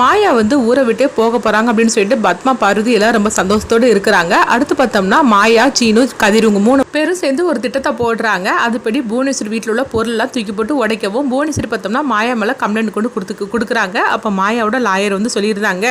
மாயா வந்து ஊரை விட்டே போக போகிறாங்க அப்படின்னு சொல்லிட்டு பத்மா பார்வதி எல்லாம் ரொம்ப சந்தோஷத்தோடு இருக்கிறாங்க. அடுத்து பார்த்தோம்னா மாயா சீனு கதிருங்க மூணு பேரும் சேர்ந்து ஒரு திட்டத்தை போடுறாங்க. அதுபடி புவனேஸ்வரி வீட்டில் உள்ள பொருளெல்லாம் தூக்கி போட்டு உடைக்கவும் புவனேஸ்வரி பார்த்தோம்னா மாயா மேலே கம்ப்ளைண்ட் கொண்டு கொடுத்து கொடுக்குறாங்க. அப்போ மாயாவோட லாயர் வந்து சொல்லியிருந்தாங்க.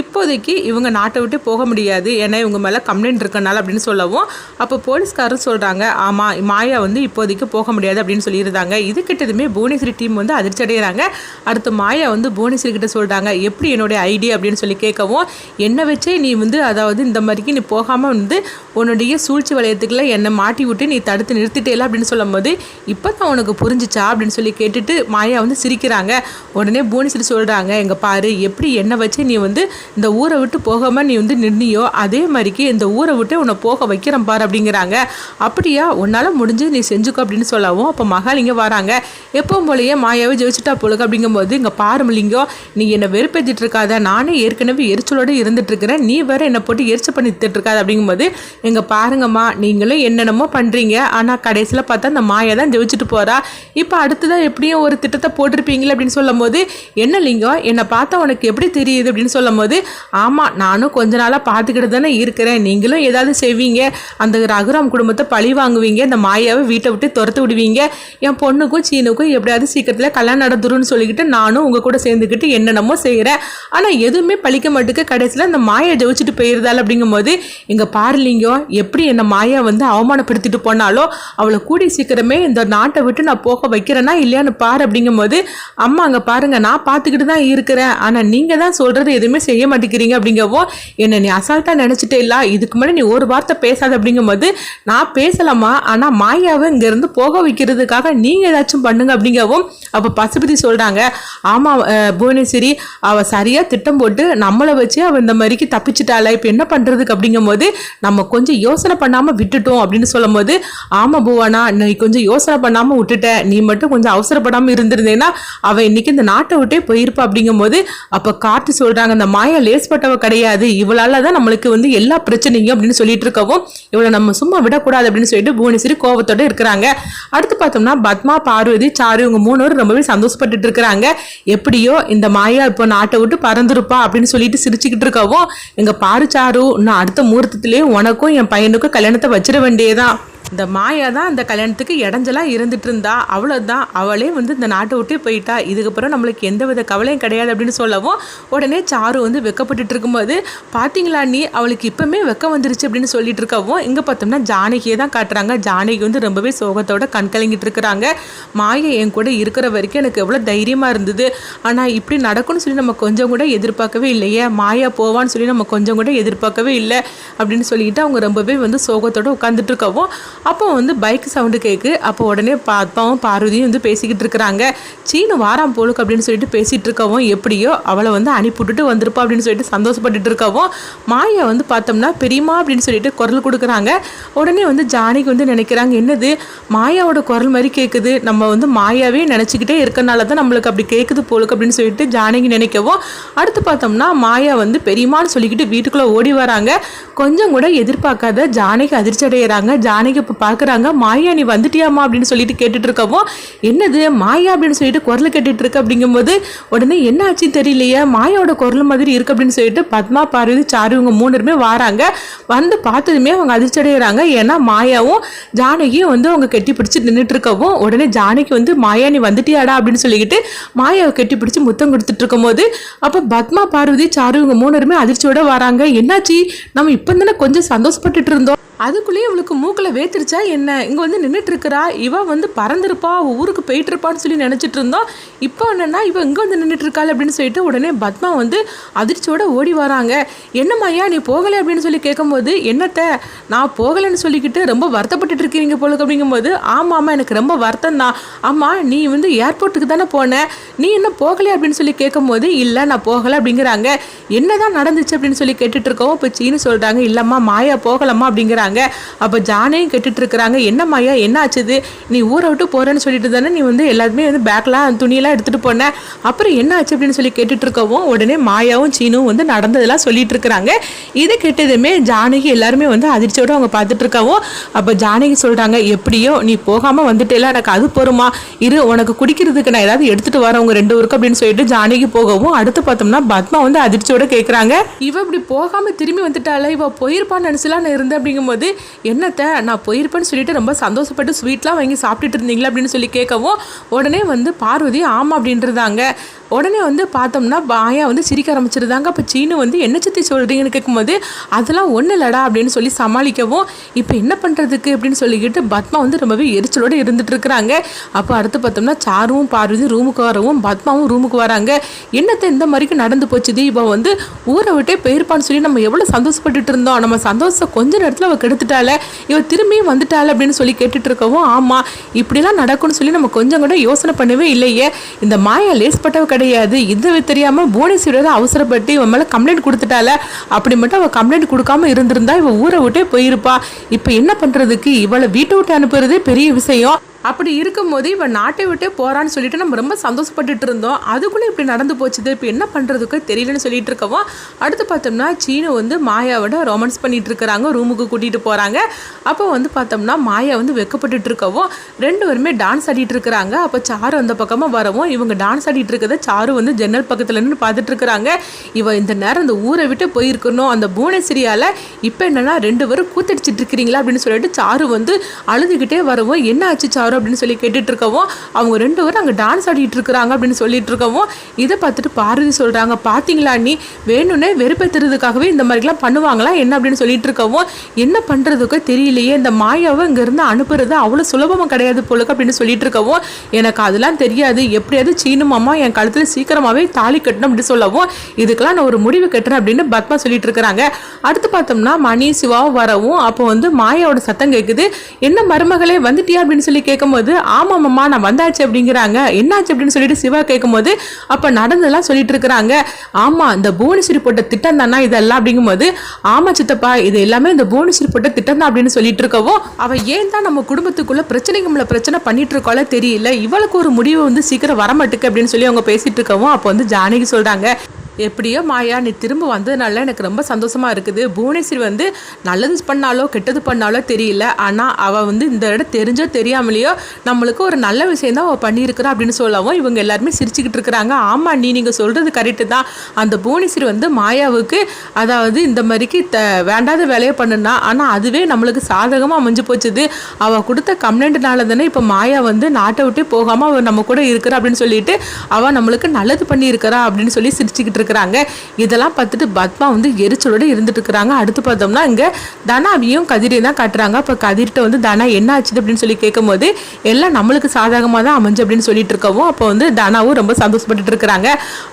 இப்போதைக்கு இவங்க நாட்டை விட்டு போக முடியாது. ஏன்னா இவங்க மேலே கம்ப்ளைண்ட் இருக்கனால அப்படின்னு சொல்லவும் அப்போ போலீஸ்காரர் சொல்கிறாங்க ஆமாம் மாயா வந்து இப்போதைக்கு போக முடியாது அப்படின்னு சொல்லியிருந்தாங்க. இது கிட்டதுமே புவனேஸ்வரி டீம் வந்து அதிர்ச்சி அடைகிறாங்க அடுத்து மாயா வந்து புவனேஸ்வரி கிட்ட சொல்கிறாங்க எப்படி என்னுடைய ஐடியா அப்படின்னு சொல்லி கேட்கவும் என்னை வச்சே நீ வந்து அதாவது இந்த மாதிரிக்கு நீ போகாமல் வந்து உன்னுடைய சூழ்ச்சி வளையத்துக்குள்ள என்னை மாட்டி விட்டு நீ தடுத்து நிறுத்திட்டேல அப்படின்னு சொல்லும் போது இப்போ தான் உனக்கு புரிஞ்சிச்சா? அப்படின்னு சொல்லி கேட்டுட்டு மாயா வந்து சிரிக்கிறாங்க. உடனே புவனேஸ்வரி சொல்கிறாங்க எங்கள் பாரு எப்படி என்னை வச்சு நீ வந்து இந்த ஊரை விட்டு போகாமல் நீ வந்து நின்னியோ அதே மாதிரிக்கு இந்த ஊரை விட்டு உன்னை போக வைக்கிறேன் பாரு அப்படிங்கிறாங்க. அப்படியா? உன்னால் முடிஞ்சு நீ செஞ்சுக்கோ அப்படின்னு சொல்லவும் அப்போ மகாலிங்க வராங்க. எப்பவும் போலயே மாயாவை ஜெயிச்சுட்டா போலுக்கு அப்படிங்கும்போது இங்கே பாருமில்லிங்கோ நீ என்னை வெறும் வெறுப்பேற்றிட்டு இருக்காத நானே ஏற்கனவே எரிச்சலோடு இருந்துட்டு இருக்கிறேன் நீ வேற என்னை போட்டு எரிச்சல் பண்ணிட்டு இருக்காது அப்படிங்கும்போது எங்க பாருங்கம்மா நீங்களும் என்னென்னமோ பண்ணுறீங்க ஆனால் கடைசியில் பார்த்தா அந்த மாயை தான் ஜெயிச்சுட்டு போறா. இப்போ அடுத்ததான் எப்படியும் ஒரு திட்டத்தை போட்டிருப்பீங்களே அப்படின்னு சொல்லும் போது என்ன லிங்கம்? என்னை பார்த்தா உனக்கு எப்படி தெரியுது அப்படின்னு சொல்லும் போது ஆமாம் நானும் கொஞ்ச நாளாக பார்த்துக்கிட்டு தானே இருக்கிறேன். நீங்களும் ஏதாவது செய்வீங்க. அந்த ரகுராம் குடும்பத்தை பழி வாங்குவீங்க. இந்த மாயாவை வீட்டை விட்டு துரத்து விடுவீங்க. என் பொண்ணுக்கும் சீனுக்கும் எப்படியாவது சீக்கிரத்தில் கல்யாணம் நடந்துரும்னு சொல்லிக்கிட்டு நானும் உங்கள் கூட சேர்ந்துக்கிட்டு என்னென்னமோ തീരെ ஆனால் எதுவுமே பழிக்க மாட்டுக்கு. கடைசியில் அந்த மாயை ஜெயிச்சுட்டு போயிருந்தாள் அப்படிங்கும்போது எங்கள் பாருலிங்கம் எப்படி என்னை மாயா வந்து அவமானப்படுத்திட்டு போனாலோ அவளை கூடி சீக்கிரமே இந்த நாட்டை விட்டு நான் போக வைக்கிறேன்னா இல்லையான்னு பாரு அப்படிங்கும்போது அம்மா அங்கே பாருங்க நான் பார்த்துக்கிட்டு தான் இருக்கிறேன். ஆனால் நீங்கள் தான் சொல்கிறது எதுவுமே செய்ய மாட்டேங்கிறீங்க அப்படிங்கவோ என்னை நீ அசால்ட்டாக நினச்சிட்டே இல்லை. இதுக்கு மேலே நீ ஒரு வார்த்தை பேசாத அப்படிங்கும்போது நான் பேசலாமா? ஆனால் மாயாவை இங்கேருந்து போக வைக்கிறதுக்காக நீங்கள் ஏதாச்சும் பண்ணுங்க அப்படிங்கவும் அப்போ பசுபதி சொல்கிறாங்க ஆமாம் புவனேஸ்வரி அவள் சரியாக திட்டம் போட்டு நம்மளை வச்சு அவள் இந்த மாதிரிக்கு தப்பிச்சிட்டாளா? இப்போ என்ன பண்ணுறதுக்கு அப்படிங்கும்போது நம்ம கொஞ்சம் யோசனை பண்ணாமல் விட்டுட்டோம் அப்படின்னு சொல்லும் போது ஆமாம் பூவானா நீ கொஞ்சம் யோசனை பண்ணாமல் விட்டுட்ட. நீ மட்டும் கொஞ்சம் அவசரப்படாமல் இருந்திருந்தேன்னா அவள் இன்னைக்கு இந்த நாட்டை விட்டே போயிருப்பா. அப்படிங்கும்போது அப்போ காட்டு சொல்கிறாங்க இந்த மாயா லேஸ்பட்டவ கிடையாது. இவளால் தான் நம்மளுக்கு வந்து எல்லா பிரச்சனையும் அப்படின்னு சொல்லிட்டு இருக்கவும் இவளை நம்ம சும்மா விடக்கூடாது அப்படின்னு சொல்லிட்டு புவனேஸ்வரி கோபத்தோடு இருக்கிறாங்க. அடுத்து பார்த்தோம்னா பத்மா பார்வதி சாரு இவங்க மூணு ரொம்பவே சந்தோஷப்பட்டுட்டு இருக்கிறாங்க. எப்படியோ இந்த மாயா இப்போ நாட்டை விட்டு பறந்துருப்பா அப்படின்னு சொல்லிட்டு சிரிச்சுக்கிட்டு இருக்கவும் எங்க பாரு சாரு நான் அடுத்த முகூர்த்தத்துலேயே உனக்கும் என் பையனுக்கும் கல்யாணத்தை வச்சிட வேண்டியதான் இந்த மாயா தான் அந்த கல்யாணத்துக்கு இடைஞ்சலாக இருந்துட்டு இருந்தா அவ்வளோதான் அவளே வந்து இந்த நாட்டை விட்டு போயிட்டா. இதுக்கப்புறம் நம்மளுக்கு எந்த வித கவலையும் கிடையாது அப்படின்னு சொல்லவும் உடனே சாரு வந்து வெக்கப்பட்டுட்டு இருக்கும்போது பார்த்தீங்களா நீ அவளுக்கு இப்பவுமே வெக்கம் வந்துருச்சு அப்படின்னு சொல்லிட்டு இருக்கவும் இங்கே பார்த்தோம்னா ஜானகியை தான் காட்டுறாங்க. ஜானகி வந்து ரொம்பவே சோகத்தோட கண் கலங்கிட்டு இருக்கிறாங்க. மாயை என் கூட இருக்கிற வரைக்கும் எனக்கு எவ்வளோ தைரியமாக இருந்தது. ஆனால் இப்படி நடக்கும்னு சொல்லி நம்ம கொஞ்சம் கூட எதிர்பார்க்கவே இல்லையே. மாயா போவான்னு சொல்லி நம்ம கொஞ்சம் கூட எதிர்பார்க்கவே இல்லை அப்படின்னு சொல்லிட்டு அவங்க ரொம்பவே வந்து சோகத்தோட உட்காந்துட்டு இருக்கவும் அப்போ வந்து பைக் சவுண்டு கேட்கு அப்போ உடனே பாப்பாவும் பார்வதியும் வந்து பேசிக்கிட்டு இருக்கிறாங்க. சீனு வாராம் போலுக்கு அப்படின்னு சொல்லிட்டு பேசிகிட்டு இருக்கவும் எப்படியோ அவளை வந்து அனுப்பிவிட்டுட்டு வந்திருப்பா அப்படின்னு சொல்லிட்டு சந்தோஷப்பட்டுட்டு இருக்கவும் மாயா வந்து பார்த்தோம்னா பெரியம்மா அப்படின்னு சொல்லிட்டு குரல் கொடுக்குறாங்க. உடனே வந்து ஜானிக்கு வந்து நினைக்கிறாங்க என்னது? மாயாவோட குரல் மாதிரி கேட்குது நம்ம வந்து மாயாவே நினச்சிக்கிட்டே இருக்கனால தான் நம்மளுக்கு அப்படி கேட்குது போலுக்கு அப்படின்னு சொல்லிட்டு ஜானகி நினைக்கவும் அடுத்து பார்த்தோம்னா மாயா வந்து பெரியம்மான்னு சொல்லிக்கிட்டு வீட்டுக்குள்ளே ஓடி வராங்க. கொஞ்சம் கூட எதிர்பார்க்காத. ஜானகி அதிர்ச்சி அடைகிறாங்க ஜானகி இப்போ பார்க்குறாங்க மாயா நீ வந்துட்டியாமா அப்படின்னு சொல்லிட்டு கேட்டுட்டு இருக்கவும் என்னது மாயா? அப்படின்னு சொல்லிட்டு குரல் கேட்டுட்டு இருக்கு அப்படிங்கும்போது உடனே என்ன ஆச்சுன்னு தெரியலையே மாயாவோட குரல் மாதிரி இருக்கு. அப்படின்னு சொல்லிட்டு பத்மா பார்வதி சாரு இவங்க மூணுமே வராங்க. வந்து பார்த்ததுமே அவங்க அதிர்ச்சி அடைகிறாங்க ஏன்னா மாயாவும் ஜானகியும் வந்து அவங்க கெட்டி பிடிச்சி நின்றுட்டு இருக்கவும் உடனே ஜானகி வந்து மாயா நீ வந்துட்டியாடா? அப்படின்னு சொல்லிக்கிட்டு மாயாவை கெட்டி பிடிச்சி முத்தம் கொடுத்துட்டு இருக்கும்போது அப்போ பத்மா பார்வதி சாரு இவங்க மூணுமே அதிர்ச்சியோட வராங்க. என்னாச்சு? நம்ம இப்போ தானே கொஞ்சம் சந்தோஷப்பட்டுட்டு இருந்தோம் அதுக்குள்ளேயே இவளுக்கு மூக்கில் வேத்திருச்சா என்ன? இங்கே வந்து நின்றுட்டு இவன் வந்து பறந்துருப்பா அவ ஊருக்கு போயிட்டுருப்பான்னு சொல்லி நினச்சிட்டு இருந்தோம். இப்போ என்னென்னா இவன் இங்கே வந்து நின்றுட்டுருக்காள் அப்படின்னு சொல்லிட்டு உடனே பத்மா வந்து அதிர்ச்சியோட ஓடி வராங்க. என்னம்மாய்யா நீ போகலை அப்படின்னு சொல்லி கேட்கும்போது என்னத்த நான் போகலைன்னு சொல்லிக்கிட்டு ரொம்ப வருத்தப்பட்டுட்டு இருக்கிறீங்க போலுக்கு அப்படிங்கும்போது ஆமாம் ஆமாம் எனக்கு ரொம்ப வருத்தம் தான் ஆமாம் நீ வந்து ஏர்போர்ட்டுக்கு தானே போன? நீ என்ன போகலை அப்படின்னு சொல்லி கேட்கும்போது இல்லை நான் போகலை அப்படிங்கிறாங்க. என்னதான் நடந்துச்சு அப்படின்னு சொல்லி கேட்டுட்ருக்கோம் இப்போ சீனு சொல்கிறாங்க இல்லைம்மா மாயா போகலம்மா அப்படிங்கிறாங்க. இருக்கிறாங்க அப்போ ஜானையும் கேட்டுட்டு இருக்கிறாங்க என்ன மாயா என்ன ஆச்சுது நீ ஊரை விட்டு போகிறேன்னு சொல்லிட்டு தானே நீ வந்து எல்லாருமே வந்து பேக்லாம் துணியெல்லாம் எடுத்துகிட்டு போனேன் அப்புறம் என்ன ஆச்சு அப்படின்னு சொல்லி கேட்டுட்ருக்கவும் உடனே மாயாவும் சீனும் வந்து நடந்ததெல்லாம் சொல்லிட்டு இருக்கிறாங்க இதை கேட்டதுமே ஜானகி எல்லாருமே வந்து அதிர்ச்சியோடு அவங்க பார்த்துட்ருக்கவும் அப்போ ஜானகி சொல்கிறாங்க எப்படியோ நீ போகாமல் வந்துட்டேல எனக்கு அது போருமா? இரு உனக்கு குடிக்கிறதுக்கு நான் ஏதாவது எடுத்துகிட்டு வரேன் உங்கள் ரெண்டு ஊருக்கு அப்படின்னு சொல்லிட்டு ஜானகி போகவும் அடுத்து பார்த்தோம்னா பத்மா வந்து அதிர்ச்சியோடு கேட்குறாங்க இவ இப்படி போகாமல் திரும்பி வந்துட்டால இவ போயிருப்பான்னு நினச்சலாம் நான் இருந்தேன் அப்படிங்கும்போது என்னத்த நான் போயிருப்பேன்னு சொல்லிட்டு ரொம்ப சந்தோஷப்பட்டு ஸ்வீட்லாம் வாங்கி சாப்பிட்டுட்டு இருந்தீங்களா? அப்படின்னு சொல்லி கேட்கவும் உடனே வந்து பார்வதி ஆமாம் அப்படின்றதாங்க. உடனே வந்து பார்த்தோம்னா பாயா வந்து சிரிக்க ஆரம்பிச்சிருந்தாங்க அப்போ சீனு வந்து என்ன சித்தி சொல்கிறீங்கன்னு கேட்கும்போது அதெல்லாம் ஒன்றும் இல்லடா அப்படின்னு சொல்லி சமாளிக்கவும் இப்போ என்ன பண்ணுறதுக்கு அப்படின்னு சொல்லிக்கிட்டு பத்மா வந்து ரொம்பவே எரிச்சலோடு இருந்துட்டு இருக்கிறாங்க அப்போ அடுத்து பார்த்தோம்னா சாருவும் பார்வதி ரூமுக்கு வரவும் பத்மாவும் ரூமுக்கு வராங்க. என்னத்தை இந்த மாதிரிக்கு நடந்து போச்சுது இப்போ வந்து ஊரை விட்டே போயிருப்பான்னு சொல்லி நம்ம எவ்வளோ சந்தோஷப்பட்டுட்டு இருந்தோம். நம்ம சந்தோஷம் கொஞ்ச நேரத்தில் அவள் கெடுத்துட்டால. இவ திரும்பியும் வந்துட்டாள் அப்படின்னு சொல்லி கேட்டுட்டு இருக்கவும் ஆமாம் இப்படிலாம் நடக்கும்னு சொல்லி நம்ம கொஞ்சம் கூட யோசனை பண்ணவே இல்லையே. இந்த மாயா லேஸ்பட்டவ கிடையாது. இது தெரியாமல் புவனேஸ்வரி தான் அவசரப்பட்டு இவன் மேலே கம்ப்ளைண்ட் கொடுத்துட்டால அப்படி மட்டும் அவள் கம்ப்ளைண்ட் கொடுக்காம இருந்திருந்தா இவன் ஊரை விட்டே போயிருப்பா. இப்போ என்ன பண்ணுறதுக்கு இவளை வீட்டை விட்டு அனுப்புறதே பெரிய விஷயம். அப்படி இருக்கும்போது இவன் நாட்டை விட்டே போகிறான்னு சொல்லிட்டு நம்ம ரொம்ப சந்தோஷப்பட்டுட்டு இருந்தோம். அதுக்குள்ளே இப்படி நடந்து போச்சுது. இப்போ என்ன பண்ணுறதுக்கு தெரியலன்னு சொல்லிட்டு இருக்கவும் அடுத்து பார்த்தோம்னா சீனை வந்து மாயாவோட ரொமான்ஸ் பண்ணிட்டு இருக்கிறாங்க. ரூமுக்கு கூட்டிகிட்டு போகிறாங்க அப்போ வந்து பார்த்தோம்னா மாயா வந்து வெக்கப்பட்டுட்டு இருக்கவும் ரெண்டு பேருமே டான்ஸ் ஆடிட்டு இருக்கிறாங்க. அப்போ சாரு அந்த பக்கமாக வரவும் இவங்க டான்ஸ் ஆடிட்டு இருக்கிறத சாரு வந்து ஜன்னல் பக்கத்தில் நின்று பார்த்துட்டு இருக்கிறாங்க. இவன் இந்த நேரம் இந்த ஊரை விட்டு போயிருக்கணும். அந்த புவனேஸ்வரியால் இப்போ என்னன்னா ரெண்டு பேரும் கூத்தடிச்சிட்டு இருக்கிறீங்களா அப்படின்னு சொல்லிட்டு சாரு வந்து அழுதுகிட்டே வரவும் என்ன ஆச்சு சாரு? அப்படின்னு சொல்லி கேட்டுட்டு இருக்கவும் அவங்க ரெண்டு பேரும் அங்கே டான்ஸ் ஆடிட்டு இருக்கிறாங்க அப்படின்னு சொல்லிட்டு இருக்கவும் இதை பார்த்துட்டு பாரதி சொல்கிறாங்க பார்த்தீங்களா நீ வேணும்னே வெறுப்பேற்றுறதுக்காகவே இந்த மாதிரிலாம் பண்ணுவாங்களா? என்ன? அப்படின்னு சொல்லிட்டு இருக்கவும் என்ன பண்ணுறதுக்கோ தெரியலையே இந்த மாயாவை இங்கேருந்து அனுப்புறது அவ்வளோ சுலபமாக கிடையாது போலுக்கு அப்படின்னு சொல்லிட்டு இருக்கவும் எனக்கு அதெல்லாம் தெரியாது. எப்படியாவது சீனு மாமா என் கழுத்தில் சீக்கிரமாகவே தாலி கட்டணும் அப்படின்னு சொல்லவும் இதுக்கெல்லாம் நான் ஒரு முடிவு கட்டுறேன் அப்படின்னு பத்மா சொல்லிட்டு இருக்கிறாங்க அடுத்து பார்த்தோம்னா மணி சிவாவும் வரவும் அப்போ வந்து மாயாவோட சத்தம் கேட்குது என்ன மருமகளே வந்துட்டியா? அப்படின்னு சொல்லி கேட்க கேட்கும்போது ஆமாம்மா நான் வந்தாச்சு அப்படிங்கிறாங்க. என்னாச்சு அப்படின்னு சொல்லிட்டு சிவா கேட்கும்போது அப்போ நடந்ததெல்லாம் சொல்லிட்டு இருக்கிறாங்க. ஆமாம் இந்த புவனேஸ்வரி போட்ட திட்டம் தானா இதெல்லாம்? அப்படிங்கும்போது ஆமா சித்தப்பா இது எல்லாமே இந்த புவனேஸ்வரி போட்ட திட்டம் தான் அப்படின்னு சொல்லிட்டு இருக்கவும் அவள் ஏன் தான் நம்ம குடும்பத்துக்குள்ள பிரச்சனைக்கு மேலே பிரச்சனை பண்ணிட்டு இருக்கோல தெரியல. இவளுக்கு ஒரு முடிவு வந்து சீக்கிரம் வரமாட்டுக்கு அப்படின்னு சொல்லி அவங்க பேசிட்டு இருக்கவும் அப்போ வந்து ஜானகி சொல்கிறாங்க எப்படியோ மாயா நீ திரும்ப வந்ததுனால எனக்கு ரொம்ப சந்தோஷமா இருக்குது. புவனேஸ்வரி வந்து நல்லது பண்ணாலோ கெட்டது பண்ணாலோ தெரியல. ஆனால் அவள் வந்து இந்த இடம் தெரிஞ்சோ தெரியாமலேயோ நம்மளுக்கு ஒரு நல்ல விஷயம் தான் அவள் பண்ணியிருக்கிறா அப்படின்னு சொல்லவும் இவங்க எல்லாருமே சிரிச்சுக்கிட்டு இருக்கிறாங்க. ஆமாம் நீ நீங்கள் சொல்கிறது கரெக்டு தான். அந்த புவனேஸ்வரி வந்து மாயாவுக்கு அதாவது இந்த மாதிரிக்கு த வேண்டாத வேலையை பண்ணுனா ஆனால் அதுவே நம்மளுக்கு சாதகமாக அமைஞ்சு போச்சுது. அவள் கொடுத்த கம்ப்ளைண்ட்னால தானே இப்போ மாயா வந்து நாட்டை விட்டு போகாமல் அவள் நம்ம கூட இருக்கிறா அப்படின்னு சொல்லிட்டு அவள் நம்மளுக்கு நல்லது பண்ணியிருக்கிறா அப்படின்னு சொல்லி சிரிச்சுக்கிட்டு இருக்கிறாங்க இதெல்லாம் பார்த்துட்டு பத்மா வந்து எரிச்சலோட இருந்துட்டு இருக்கிறாங்க. அடுத்து பார்த்தோம்னா இங்கே தனாவியும் கதிரையும் தான் காட்டுறாங்க. அப்போ கதிர்கிட்ட வந்து தனா என்ன ஆச்சு அப்படின்னு சொல்லி கேட்கும்போது எல்லாம் நம்மளுக்கு சாதகமாக தான் அமைஞ்சு அப்படின்னு சொல்லிட்டு இருக்கவும் அப்போ வந்து தனாவும் ரொம்ப சந்தோஷப்பட்டு இருக்கிறாங்க.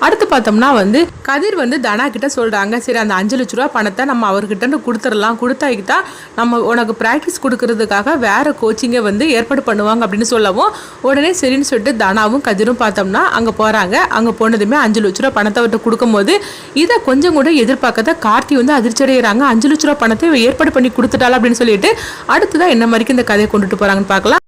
அடுத்து பார்த்தோம்னா வந்து கதிர் வந்து தனா கிட்ட சொல்கிறாங்க சரி அந்த அஞ்சு லட்ச ரூபா பணத்தை நம்ம அவர்கிட்ட கொடுத்துடலாம். கொடுத்தாக்கிட்டா நம்ம உனக்கு ப்ராக்டிஸ் கொடுக்கறதுக்காக வேறு கோச்சிங்கை வந்து ஏற்பாடு பண்ணுவாங்க அப்படின்னு சொல்லவும் உடனே சரின்னு சொல்லிட்டு தனாவும் கதிரும் பார்த்தோம்னா அங்கே போகிறாங்க அங்கே போனதுமே அஞ்சு லட்ச ரூபா பணத்தை அவர்கிட்ட கொடுக்கும்போது இதை கொஞ்சம் கூட எதிர்பார்க்காத கார்த்தி வந்து அதிர்ச்சி அடைகிறாங்க அஞ்சு லட்ச ரூபா பணத்தை ஏற்பாடு பண்ணி கொடுத்துட்டாள் அப்படின்னு சொல்லிட்டு அடுத்ததான் என்ன மாதிரிக்கு இந்த கதையை கொண்டுட்டு போகிறாங்கன்னு பார்க்கலாம்.